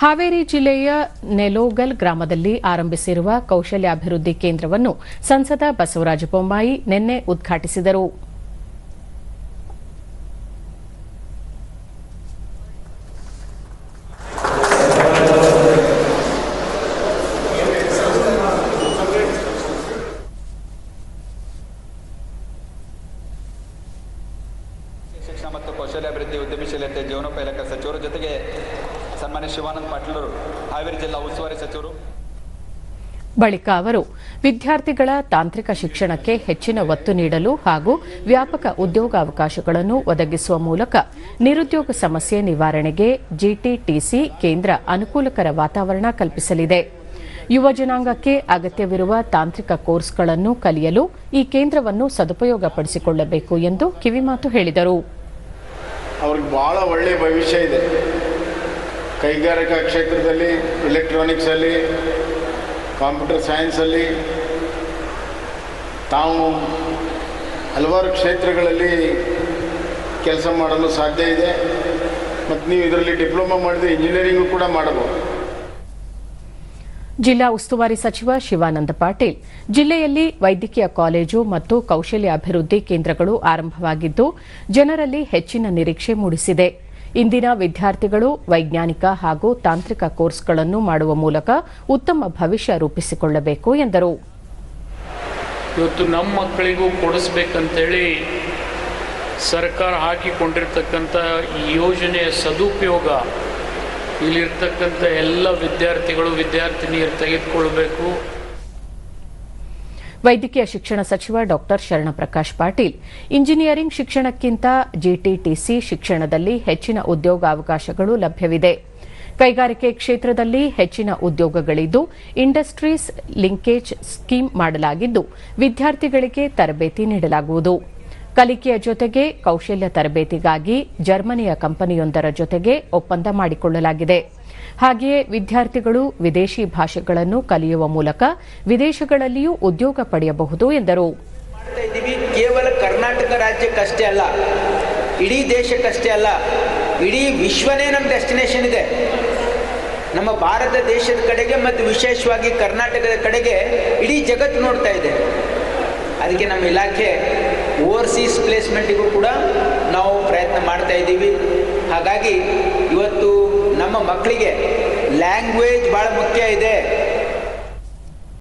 ಹಾವೇರಿ ಜಿಲ್ಲೆಯ ನೆಲೋಗಲ್ ಗ್ರಾಮದಲ್ಲಿ ಆರಂಭಿಸಿರುವ ಕೌಶಲ್ಯಾಭಿವೃದ್ಧಿ ಕೇಂದ್ರವನ್ನು ಸಂಸದ ಬಸವರಾಜ ಬೊಮ್ಮಾಯಿ ನಿನ್ನೆ ಉದ್ಘಾಟಿಸಿದರು. ಮತ್ತು ಕೌಶಲ್ಯಾಭಿವೃದ್ಧಿ ಉದ್ಯಮಶೀಲತೆ ಜೀವನೋಪಾಯಕ ಸಚಿವರ ಜೊತೆಗೆ ಸನ್ಮಾನ್ಯ ಶಿವಾನಂದ ಪಾಟೀಲರು ಹಾವೇರಿ ಜಿಲ್ಲಾ ಉಸ್ತುವಾರಿ ಸಚಿವರು. ಬಳಿಕ ಅವರು ವಿದ್ಯಾರ್ಥಿಗಳ ತಾಂತ್ರಿಕ ಶಿಕ್ಷಣಕ್ಕೆ ಹೆಚ್ಚಿನ ಒತ್ತು ನೀಡಲು ಹಾಗೂ ವ್ಯಾಪಕ ಉದ್ಯೋಗಾವಕಾಶಗಳನ್ನು ಒದಗಿಸುವ ಮೂಲಕ ನಿರುದ್ಯೋಗ ಸಮಸ್ಯೆ ನಿವಾರಣೆಗೆ ಜಿಟಿಟಿಸಿ ಕೇಂದ್ರ ಅನುಕೂಲಕರ ವಾತಾವರಣ ಕಲ್ಪಿಸಲಿದೆ. ಯುವ ಜನಾಂಗಕ್ಕೆ ಅಗತ್ಯವಿರುವ ತಾಂತ್ರಿಕ ಕೋರ್ಸ್ಗಳನ್ನು ಕಲಿಯಲು ಈ ಕೇಂದ್ರವನ್ನು ಸದುಪಯೋಗಪಡಿಸಿಕೊಳ್ಳಬೇಕು ಎಂದು ಕಿವಿಮಾತು ಹೇಳಿದರು. ಅವ್ರಿಗೆ ಭಾಳ ಒಳ್ಳೆಯ ಭವಿಷ್ಯ ಇದೆ. ಕೈಗಾರಿಕಾ ಕ್ಷೇತ್ರದಲ್ಲಿ ಎಲೆಕ್ಟ್ರಾನಿಕ್ಸಲ್ಲಿ ಕಂಪ್ಯೂಟರ್ ಸೈನ್ಸಲ್ಲಿ ತಾವು ಹಲವಾರು ಕ್ಷೇತ್ರಗಳಲ್ಲಿ ಕೆಲಸ ಮಾಡಲು ಸಾಧ್ಯ ಇದೆ. ಮತ್ತು ನೀವು ಇದರಲ್ಲಿ ಡಿಪ್ಲೊಮಾ ಮಾಡಿದ್ರೆ ಇಂಜಿನಿಯರಿಂಗು ಕೂಡ ಮಾಡಬಹುದು. ಜಿಲ್ಲಾ ಉಸ್ತುವಾರಿ ಸಚಿವ ಶಿವಾನಂದ ಪಾಟೀಲ್. ಜಿಲ್ಲೆಯಲ್ಲಿ ವೈದ್ಯಕೀಯ ಕಾಲೇಜು ಮತ್ತು ಕೌಶಲ್ಯ ಅಭಿವೃದ್ಧಿ ಕೇಂದ್ರಗಳು ಆರಂಭವಾಗಿದ್ದು, ಜನರಲ್ಲಿ ಹೆಚ್ಚಿನ ನಿರೀಕ್ಷೆ ಮೂಡಿಸಿದೆ. ಇಂದಿನ ವಿದ್ಯಾರ್ಥಿಗಳು ವೈಜ್ಞಾನಿಕ ಹಾಗೂ ತಾಂತ್ರಿಕ ಕೋರ್ಸ್ಗಳನ್ನು ಮಾಡುವ ಮೂಲಕ ಉತ್ತಮ ಭವಿಷ್ಯ ರೂಪಿಸಿಕೊಳ್ಳಬೇಕು ಎಂದರು. ಇವತ್ತು ನಮ್ಮ ಮಕ್ಕಳಿಗೂ ಕೊಡಿಸ್ಬೇಕಂತೇಳಿ ಸರ್ಕಾರ ಹಾಕಿಕೊಂಡಿರ್ತಕ್ಕಂಥ ಯೋಜನೆಯ ಸದುಪಯೋಗ ಇಲ್ಲಿರ್ತಕ್ಕಂಥ ಎಲ್ಲ ವಿದ್ಯಾರ್ಥಿಗಳು, ವಿದ್ಯಾರ್ಥಿನಿಯರು ತೆಗೆದುಕೊಳ್ಬೇಕು. ವೈದ್ಯಕೀಯ ಶಿಕ್ಷಣ ಸಚಿವ ಡಾಕ್ಟರ್ ಶರಣಪ್ರಕಾಶ್ ಪಾಟೀಲ್, ಇಂಜಿನಿಯರಿಂಗ್ ಶಿಕ್ಷಣಕ್ಕಿಂತ ಜಿಟಿಟಿಸಿ ಶಿಕ್ಷಣದಲ್ಲಿ ಹೆಚ್ಚಿನ ಉದ್ಯೋಗಾವಕಾಶಗಳು ಲಭ್ಯವಿದೆ. ಕೈಗಾರಿಕೆ ಕ್ಷೇತ್ರದಲ್ಲಿ ಹೆಚ್ಚಿನ ಉದ್ಯೋಗಗಳಿದ್ದು, ಇಂಡಸ್ಟ್ರೀಸ್ ಲಿಂಕೇಜ್ ಸ್ಕೀಮ್ ಮಾಡಲಾಗಿದ್ದು, ವಿದ್ಯಾರ್ಥಿಗಳಿಗೆ ತರಬೇತಿ ನೀಡಲಾಗುವುದು. ಕಲಿಕೆಯ ಜೊತೆಗೆ ಕೌಶಲ್ಯ ತರಬೇತಿಗಾಗಿ ಜರ್ಮನಿಯ ಕಂಪನಿಯೊಂದರ ಜೊತೆಗೆ ಒಪ್ಪಂದ ಮಾಡಿಕೊಳ್ಳಲಾಗಿದೆ. ಹಾಗೆಯೇ ವಿದ್ಯಾರ್ಥಿಗಳು ವಿದೇಶಿ ಭಾಷೆಗಳನ್ನು ಕಲಿಯುವ ಮೂಲಕ ವಿದೇಶಗಳಲ್ಲಿಯೂ ಉದ್ಯೋಗ ಪಡೆಯಬಹುದು ಎಂದರು. ಕೇವಲ ಕರ್ನಾಟಕ ರಾಜ್ಯಕ್ಕಷ್ಟೇ ಅಲ್ಲ, ಇಡೀ ದೇಶಕ್ಕಷ್ಟೇ ಅಲ್ಲ, ಇಡೀ ವಿಶ್ವನೇ ನಮ್ಮ ಡೆಸ್ಟಿನೇಷನ್ ಇದೆ. ನಮ್ಮ ಭಾರತ ದೇಶದ ಕಡೆಗೆ ಮತ್ತು ವಿಶೇಷವಾಗಿ ಕರ್ನಾಟಕದ ಕಡೆಗೆ ಇಡೀ ಜಗತ್ತು ನೋಡ್ತಾ ಇದೆ. ಅದಕ್ಕೆ ನಮ್ಮ ಇಲಾಖೆ ಓವರ್ಸೀಸ್ ಪ್ಲೇಸ್ಮೆಂಟಿಗೂ ಕೂಡ ನಾವು ಪ್ರಯತ್ನ ಮಾಡ್ತಾ ಇದ್ದೀವಿ. ಹಾಗಾಗಿ ಇವತ್ತು ನಮ್ಮ ಮಕ್ಕಳಿಗೆ ಲ್ಯಾಂಗ್ವೇಜ್ ಭಾಳ ಮುಖ್ಯ ಇದೆ.